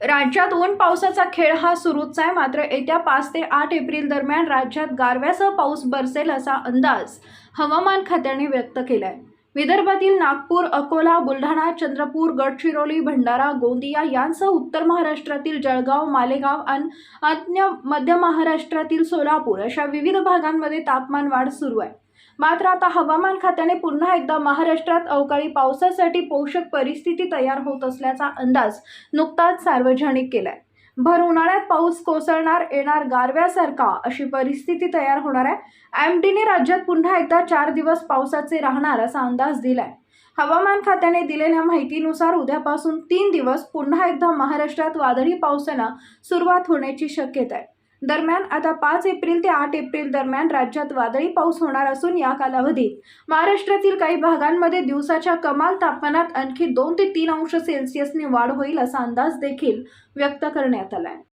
राज्यात ऊन पावसाचा खेळ हा सुरूच आहे. मात्र येत्या पाच ते आठ एप्रिल दरम्यान राज्यात गारव्यासह पाऊस बरसेल असा अंदाज हवामान खात्याने व्यक्त केला आहे विदर्भातील नागपूर अकोला बुलढाणा चंद्रपूर गडचिरोली भंडारा गोंदिया यांसह उत्तर महाराष्ट्रातील जळगाव मालेगाव आणि अन्य मध्य महाराष्ट्रातील सोलापूर अशा विविध भागांमध्ये तापमान वाढ सुरू आहे. मात्र आता हवामान खात्याने पुन्हा एकदा महाराष्ट्रात अवकाळी पावसासाठी पोषक परिस्थिती तयार होत असल्याचा अंदाज नुकताच सार्वजनिक केलाय. भर उन्हाळ्यात पाऊस कोसळणार येणार गारव्यासारखा अशी परिस्थिती तयार होणार आहे. एम डीने राज्यात पुन्हा एकदा चार दिवस पावसाचे राहणार असा अंदाज दिलाय. हवामान खात्याने दिलेल्या माहितीनुसार उद्यापासून तीन दिवस पुन्हा एकदा महाराष्ट्रात वादळी पावसाला सुरुवात होण्याची शक्यता आहे. दरम्यान आता पाच एप्रिल ते आठ एप्रिल दरम्यान राज्यात वादळी पाऊस होणार असून या कालावधीत महाराष्ट्रातील काही भागांमध्ये दिवसाच्या कमाल तापमानात आणखी दोन ते तीन अंश सेल्सिअसने वाढ होईल असा अंदाज देखील व्यक्त करण्यात आला आहे